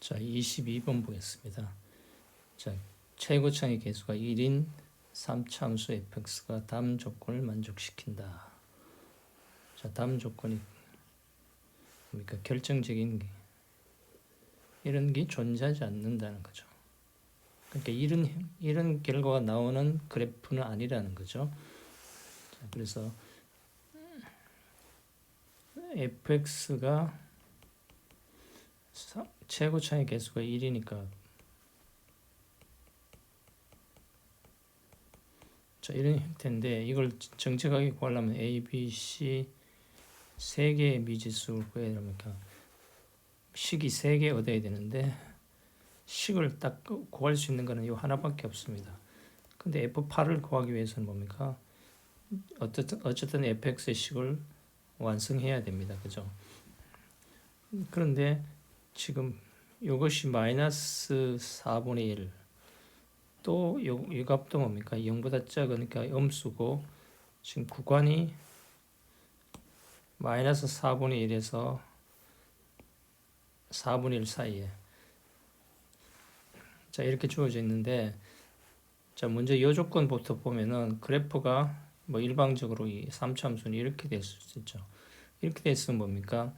자, 22번 보겠습니다. 자, 최고 창의 개수가 1인 3참수 fx가 다음 조건을 만족시킨다. 자, 다음 조건이 뭡니까? 결정적인 게 이런 게 존재하지 않는다는 거죠. 그러니까 이런 이런 결과가 나오는 그래프는 아니라는 거죠. 자, 그래서 fx가 최고 차의 개수가 1이니까 자 이런 형태인데 이걸 정직하게 구하려면 A, B, C 세 개의 미지수를 구해야 됩니까? 식이 세 개 얻어야 되는데 식을 딱 구할 수 있는 거는 이 하나밖에 없습니다. 근데 F8을 구하기 위해서는 뭡니까? 어쨌든 어쨌든 fx의 식을 완성해야 됩니다. 그죠? 그런데 지금 이것이 마이너스 4분의 1. 또 요, 이 값도 뭡니까? 0보다 작으니까 음수고 지금 구간이 마이너스 4분의 1에서 4분의 1 사이에 자 이렇게 주어져 있는데 자 먼저 이 조건부터 보면은 그래프가 뭐 일방적으로 이 3참수는 이렇게 될 수 있죠. 이렇게 됐으면 뭡니까?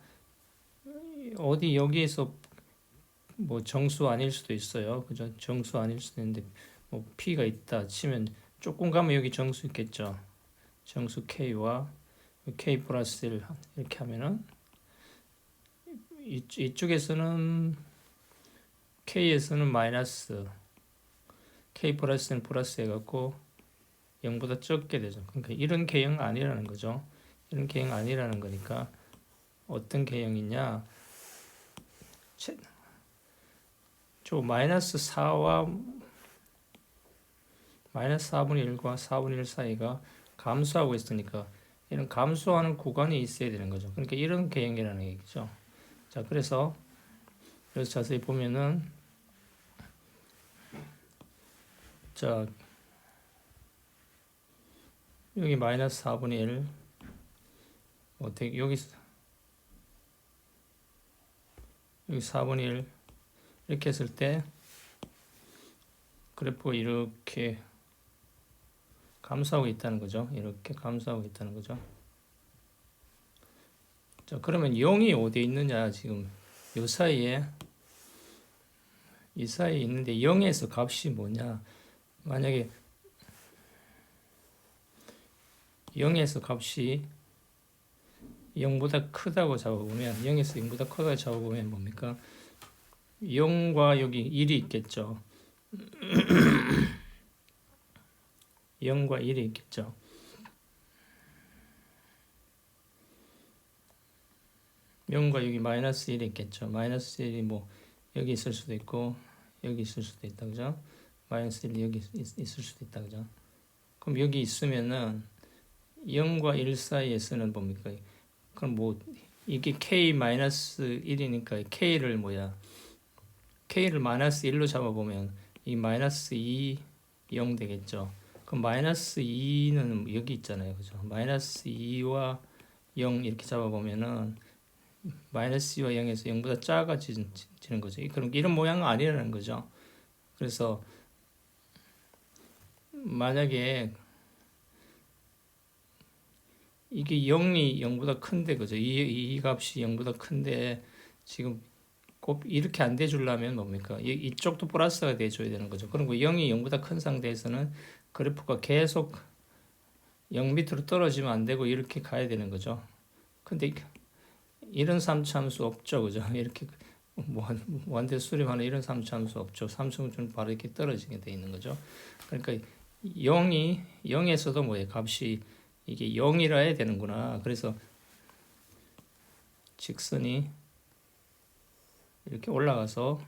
어디 여기에서 뭐 정수 아닐 수도 있어요. 그죠? 정수 아닐 수도 있는데 뭐 P가 있다 치면 조금 가면 여기 정수 있겠죠. 정수 K와 K 플러스 1 이렇게 하면은 이, 이쪽에서는 K에서는 마이너스 K 플러스는 플러스 해갖고 0보다 적게 되죠. 그러니까 이런 개형 아니라는 거죠. 이런 개형 아니라는 거니까 어떤 개형이냐? 저 마이너스 4와 마이너스 4분의 1과 4분의 1 사이가 감소하고 있으니까 이런 감소하는 구간이 있어야 되는 거죠. 그러니까 이런 개형이라는 얘기죠. 자, 그래서 여기서 자세히 보면은 자 여기 마이너스 4분의 1 어떻게 여기 여기 4분의 1 이렇게 했을 때 그래프가 이렇게 감소하고 있다는 거죠. 이렇게 감소하고 있다는 거죠. 자, 그러면 0이 어디에 있느냐 지금 요 사이에 이 사이에 있는데 0에서 값이 뭐냐 만약에 0에서 값이 0보다 크다고 잡아보면 0에서 0보다 크다고 잡아보면 뭡니까 0과 여기 1이 있겠죠 0과 1이 있겠죠 영과 여기 마이너스 1이 있겠죠. 마이너스 1이 뭐 여기 있을 수도 있고 여기 있을 수도 있다 그죠? 마이너스 1이 여기 있, 있을 수도 있다 그죠? 그럼 여기 있으면은 0과 1 사이에서는 뭡니까? 그럼 뭐 이게 k 마이너스 1이니까 k를 뭐야? k를 마이너스 1로 잡아보면 이 마이너스 2 0 되겠죠. 그럼 마이너스 2는 여기 있잖아요, 그죠? 마이너스 2와 0 이렇게 잡아보면은 마이너스 2와 0에서 0보다 작아지는 거죠. 그럼 이런 모양은 아니라는 거죠. 그래서 만약에 이게 0이 0보다 큰데 그죠? 이, 이 값이 0보다 큰데 지금 꼭 이렇게 안 돼주려면 뭡니까? 이, 이쪽도 플러스가 돼줘야 되는 거죠. 그리고 0이 0보다 큰 상태에서는 그래프가 계속 0 밑으로 떨어지면 안 되고 이렇게 가야 되는 거죠. 근데 이런 3참수 없죠. 그죠? 이렇게 뭐 완대 수렴하는 이런 3참수 없죠. 삼성은 바로 이렇게 떨어지게 돼 있는 거죠. 그러니까 0이 0에서도 뭐예요? 값이 이게 0이라 해야 되는구나. 그래서 직선이 이렇게 올라가서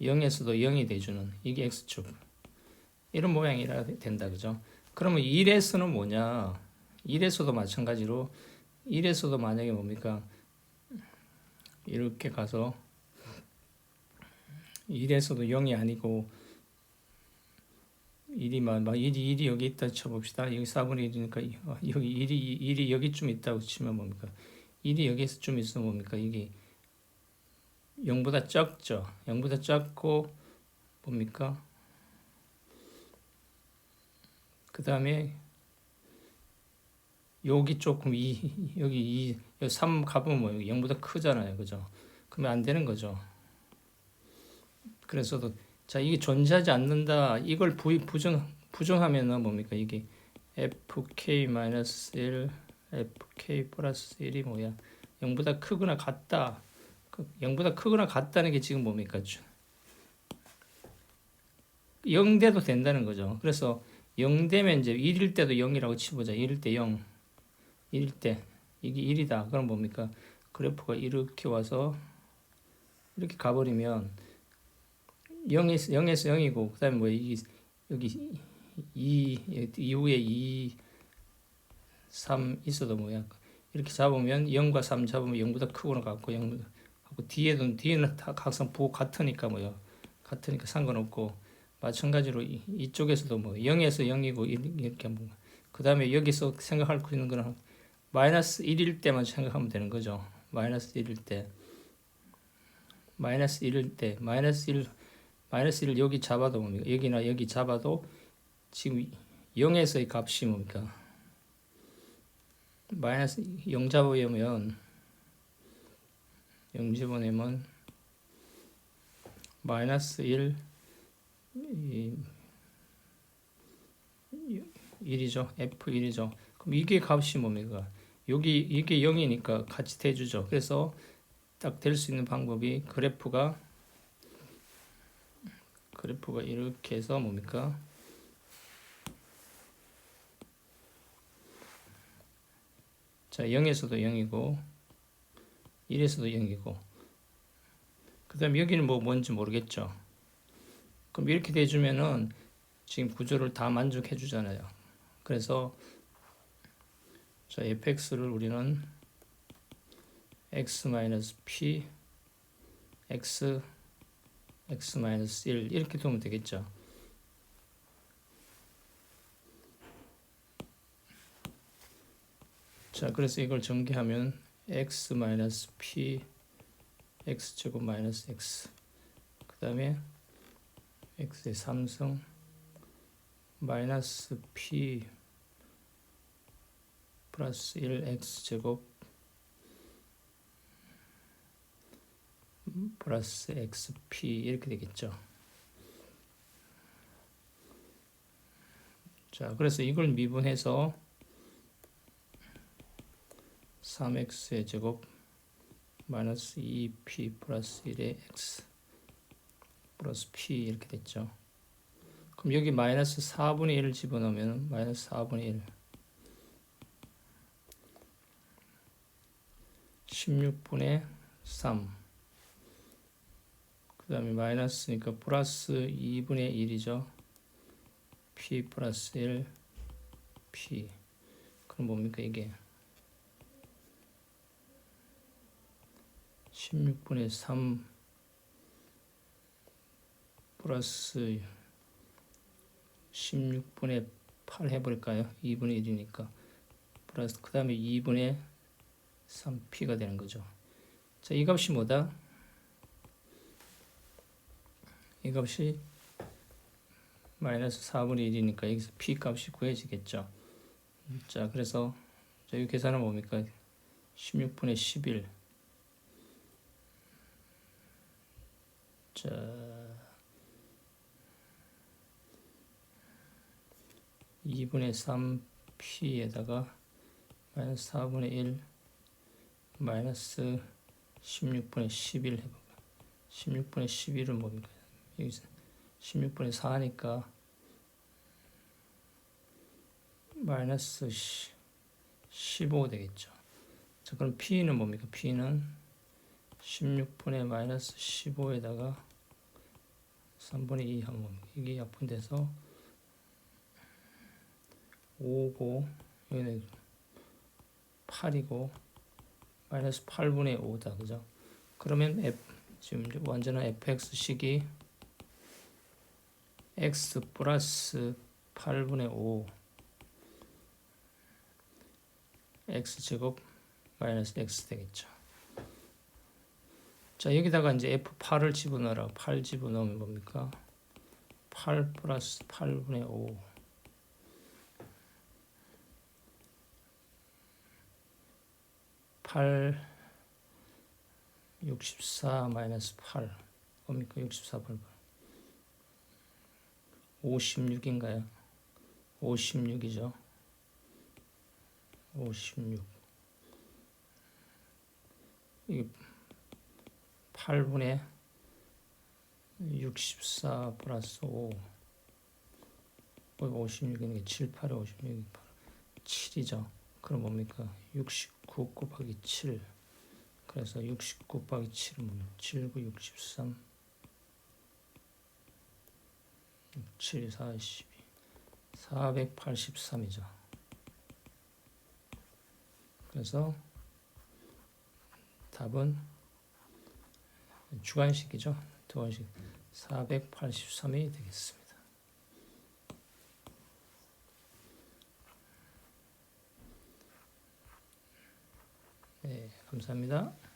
0에서도 0이 돼주는 이게 x축. 이런 모양이라 된다 그죠? 그러면 1에서는 뭐냐? 1에서도 마찬가지로 1에서도 만약에 뭡니까? 이렇게 가서 1에서도 0이 아니고 1이 막, 막 1이, 1이 여기 있다 쳐봅시다. 여기 4분의 1이니까 여기 1이, 1이 여기쯤 있다고 치면 뭡니까? 1이 여기서 좀 있으면 뭡니까? 이게 0보다 적죠. 0보다 적고 뭡니까? 그 다음에 여기 조금 이 여기 이3 가보면 뭐 0보다 크잖아요. 그죠? 그러면 안 되는 거죠. 그래서도 자 이게 존재하지 않는다. 이걸 부, 부정 부정하면은 뭡니까? 이게 fk-1 fk 플러스 1이 뭐야? 0보다 크거나 같다. 그 0보다 크거나 같다는 게 지금 뭡니까? 0대도 된다는 거죠. 그래서 0되면 이제 1일 때도 0이라고 치보자. 1일 때 0. 1일 때 이게 1이다. 그럼 뭡니까? 그래프가 이렇게 와서 이렇게 가버리면 0에서 0에서 0이고 그다음에 뭐 이, 여기 2 이후에 2 3 있어도 뭐야 이렇게 잡으면 0과 3 잡으면 0보다 크거나 같고 0보다 하고 뒤에도 뒤에는 다 각성 부호 같으니까 뭐요 같으니까 상관없고 마찬가지로 이, 이쪽에서도 뭐 0에서 0이고 이렇게 뭐 그다음에 여기서 생각할 수 있는 거는 마이너스 1일 때만 생각하면 되는 거죠. 마이너스 1일 때. 마이너스 1일 때 마이너스 1 마이너스 1을 여기 잡아도 뭡니까 여기나 여기 잡아도 지금 0에서의 값이 뭡니까 마이너스 0 잡으려면 0 집어내면 마이너스 1 이, 1이죠. F1이죠. 그럼 이게 값이 뭡니까? 여기 이게 0이니까 같이 대주죠. 그래서 딱 될 수 있는 방법이 그래프가 그래프가 이렇게 해서 뭡니까? 자, 0에서도 0이고 1에서도 0이고 그 다음 여기는 뭐 뭔지 모르겠죠. 그럼 이렇게 돼주면은 지금 구조를 다 만족해 주잖아요. 그래서 자 fx를 우리는 x-p x x-1 이렇게 두면 되겠죠. 자, 그래서 이걸 전개하면 x 마이너스 p x 제곱 마이너스 x 그 다음에 x의 3승 마이너스 p 플러스 1 x 제곱 플러스 xp 이렇게 되겠죠. 자, 그래서 이걸 미분해서 3x의 제곱 마이너스 2p 플러스 1의 x 플러스 p 이렇게 됐죠. 그럼 여기 마이너스 4분의 1을 집어넣으면 마이너스 4분의 1 16분의 3 그 다음에 마이너스니까 플러스 2분의 1이죠. p 플러스 1 p 그럼 뭡니까 이게 16분의 3 플러스 16분의 8 해버릴까요? 2분의 1이니까 플러스 그 다음에 2분의 3p가 되는 거죠. 자, 이 값이 뭐다? 이 값이 마이너스 4분의 1이니까 여기서 p 값이 구해지겠죠. 자, 그래서 자, 이 계산은 뭡니까? 16분의 11 자, 2분의 3p에다가 마이너스 4분의 1 마이너스 16분의 11 해볼까 16분의 11은 뭡니까? 여기서 16분의 4니까 마이너스 15 되겠죠. 자, 그럼 p는 뭡니까? p는 16분의 마이너스 15에다가 3분의 2 하면 이게 약분돼서 5고 여기는 8이고 마이너스 8분의 5다 그죠? 그러면 F, 지금 완전한 fx식이 x 플러스 8분의 5 x 제곱 마이너스 x 되겠죠. 자 여기다가 이제 F8을 집어넣으라. 8 집어넣으면 뭡니까? 8 플러스 8분의 5 8 64 마이너스 8 뭡니까? 64 8 56인가요? 56이죠. 56이 8분의 64 플러스 5 56이는 게 7, 8에 56이 7이죠. 그럼 뭡니까? 69 곱하기 7 그래서 69 곱하기 7은 뭡니까? 7, 9, 63 7, 42 483이죠. 그래서 답은 주관식이죠. 두관식 483이 되겠습니다. 네, 감사합니다.